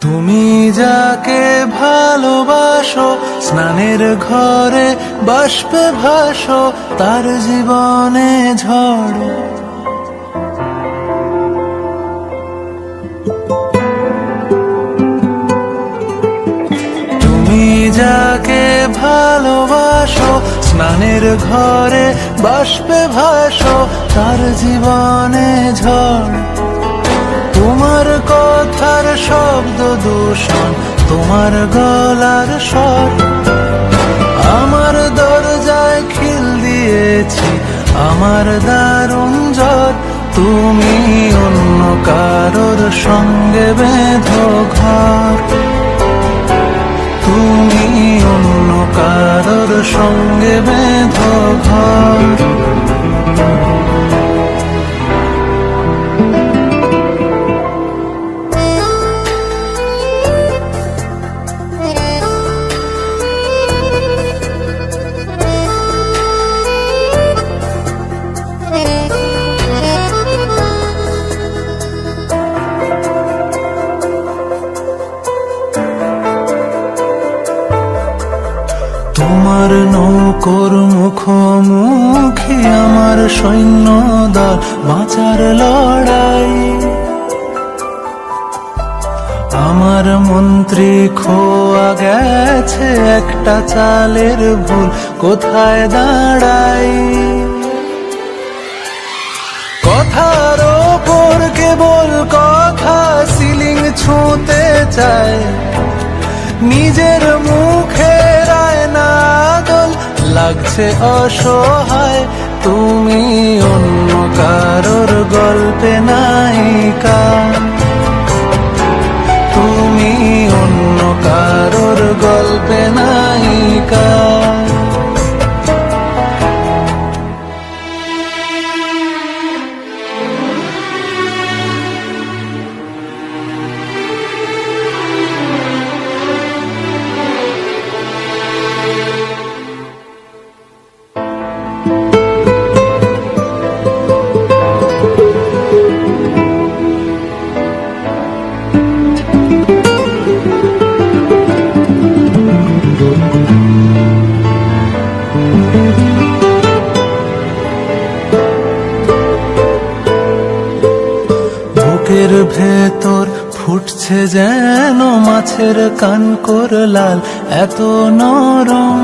তুমি যাকে ভালোবাসো, স্নানের ঘরে বাষ্পে ভাসো, তার জীবনে ঝড়। তুমি যাকে ভালোবাসো, স্নানের ঘরে বাষ্পে ভাসো, তার জীবনে ঝড়। তোমার কথার শব্দ দূষণ, তোমার গলার স্বর। আমার দরজায় খিল দিয়েছি, আমার দারুণ জ্বর। তুমি অন্য কারোর সঙ্গে বেঁধো ঘর। তুমি অন্য কারোর সঙ্গে বেঁধো ঘর। তোমার নৌকর মুখোমুখি আমার সৈন্য দল বাঁচার লড়াই। আমার মন্ত্রী খোয়া গেছে একটা চালের ভুল, কোথায় দাঁড়াই? কথার ওপর কেবল কথা, সিলিং ছুঁতে চায় নিজের মুখে লাগছে অসহায় তুমি অন্য কারোর গল্পে নায়িকা। বুকের ভেতর ফুটছে যেন মাছের কানকর লাল, এত নরম।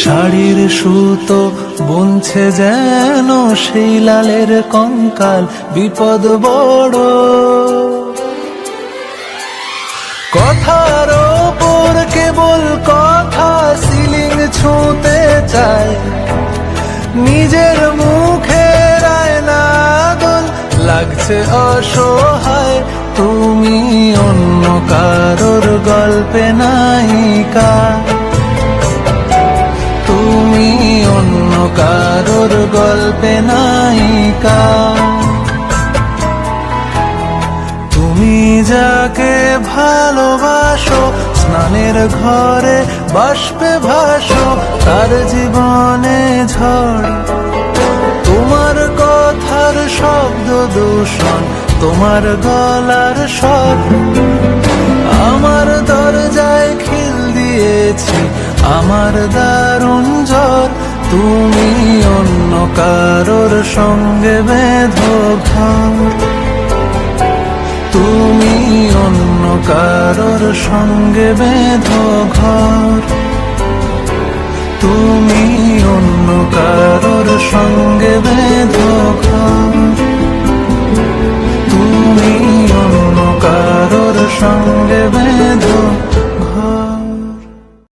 শাড়ির সুতো বুনছে যেন সেই লালের কঙ্কাল, বিপদ বড়। কথার ওপর কেবল কথা, সিলিং ছুঁতে চায়। নিজের লাগছে অসহায়, তুমি অন্য কারোর গল্পে নায়িকা। তুমি অন্য কারোর গল্পে নায়িকা। তুমি যাকে ভালোবাসো, স্নানের ঘরে বাষ্পে ভাসো, তার জীবনে ঝড়। তোমার কথার শব্দ দূষণ, তোমার গলার স্বর। আমার দরজায় খিল দিয়েছি, আমার দারুণ জ্বর। তুমি অন্য কারোর সঙ্গে বেঁধো ঘর। তুমি অন্য কারোর সঙ্গে বেঁধো ঘর। তুমি অন্য কারোর সঙ্গে বেঁধো ঘর।